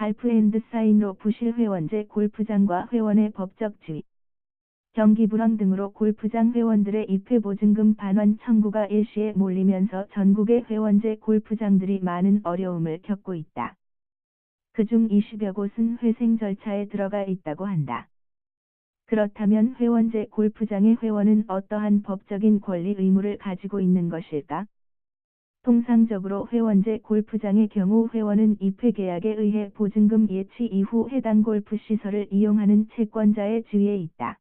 할프앤드 사인로 부실 회원제 골프장과 회원의 법적 지위, 경기 불황 등으로 골프장 회원들의 입회 보증금 반환 청구가 일시에 몰리면서 전국의 회원제 골프장들이 많은 어려움을 겪고 있다. 그중 20여 곳은 회생 절차에 들어가 있다고 한다. 그렇다면 회원제 골프장의 회원은 어떠한 법적인 권리 의무를 가지고 있는 것일까? 통상적으로 회원제 골프장의 경우 회원은 입회 계약에 의해 보증금 예치 이후 해당 골프 시설을 이용하는 채권자의 지위에 있다.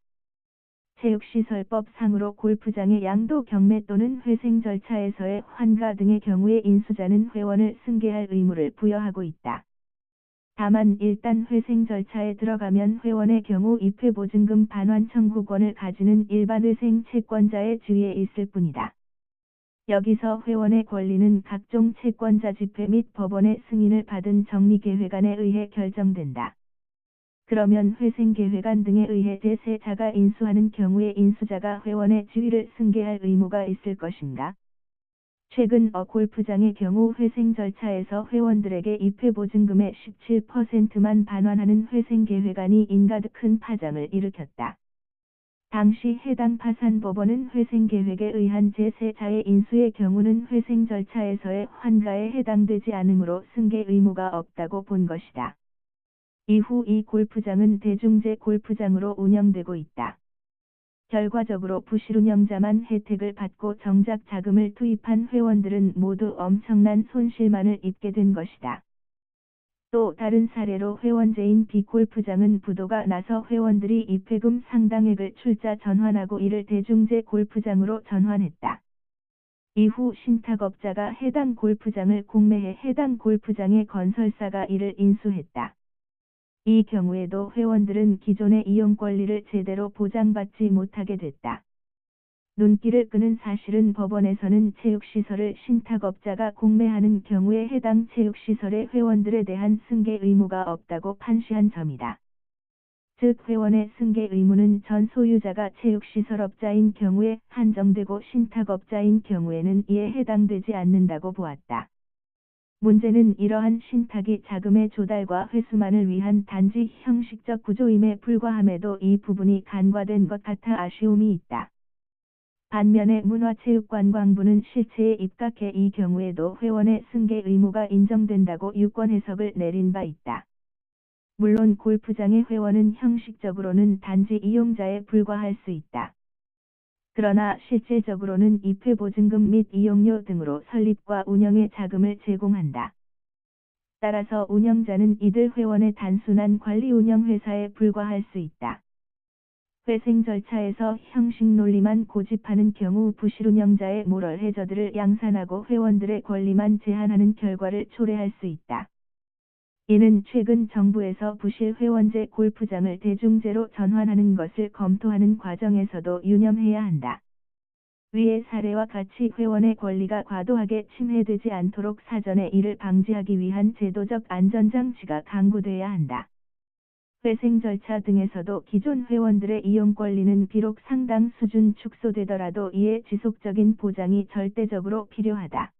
체육시설법 상으로 골프장의 양도 경매 또는 회생 절차에서의 환가 등의 경우에 인수자는 회원을 승계할 의무를 부여하고 있다. 다만 일단 회생 절차에 들어가면 회원의 경우 입회 보증금 반환 청구권을 가지는 일반 회생 채권자의 지위에 있을 뿐이다. 여기서 회원의 권리는 각종 채권자 집회 및 법원의 승인을 받은 정리계획안에 의해 결정된다. 그러면 회생계획안 등에 의해 제3자가 인수하는 경우에 인수자가 회원의 지위를 승계할 의무가 있을 것인가? 최근 어 골프장의 경우 회생 절차에서 회원들에게 입회 보증금의 17%만 반환하는 회생 계획안이 인가득 큰 파장을 일으켰다. 당시 해당 파산 법원은 회생 계획에 의한 제3자의 인수의 경우는 회생 절차에서의 환가에 해당되지 않으므로 승계 의무가 없다고 본 것이다. 이후 이 골프장은 대중제 골프장으로 운영되고 있다. 결과적으로 부실 운영자만 혜택을 받고 정작 자금을 투입한 회원들은 모두 엄청난 손실만을 입게 된 것이다. 또 다른 사례로 회원제인 B골프장은 부도가 나서 회원들이 입회금 상당액을 출자 전환하고 이를 대중제 골프장으로 전환했다. 이후 신탁업자가 해당 골프장을 공매해 해당 골프장의 건설사가 이를 인수했다. 이 경우에도 회원들은 기존의 이용 권리를 제대로 보장받지 못하게 됐다. 눈길을 끄는 사실은 법원에서는 체육시설을 신탁업자가 공매하는 경우에 해당 체육시설의 회원들에 대한 승계 의무가 없다고 판시한 점이다. 즉 회원의 승계 의무는 전 소유자가 체육시설업자인 경우에 한정되고 신탁업자인 경우에는 이에 해당되지 않는다고 보았다. 문제는 이러한 신탁이 자금의 조달과 회수만을 위한 단지 형식적 구조임에 불과함에도 이 부분이 간과된 것 같아 아쉬움이 있다. 반면에 문화체육관광부는 실체에 입각해 이 경우에도 회원의 승계 의무가 인정된다고 유권 해석을 내린 바 있다. 물론 골프장의 회원은 형식적으로는 단지 이용자에 불과할 수 있다. 그러나 실질적으로는 입회 보증금 및 이용료 등으로 설립과 운영에 자금을 제공한다. 따라서 운영자는 이들 회원의 단순한 관리 운영 회사에 불과할 수 있다. 회생 절차에서 형식 논리만 고집하는 경우 부실 운영자의 모럴 해저들을 양산하고 회원들의 권리만 제한하는 결과를 초래할 수 있다. 이는 최근 정부에서 부실 회원제 골프장을 대중제로 전환하는 것을 검토하는 과정에서도 유념해야 한다. 위의 사례와 같이 회원의 권리가 과도하게 침해되지 않도록 사전에 이를 방지하기 위한 제도적 안전장치가 강구돼야 한다. 회생 절차 등에서도 기존 회원들의 이용 권리는 비록 상당 수준 축소되더라도 이에 지속적인 보장이 절대적으로 필요하다.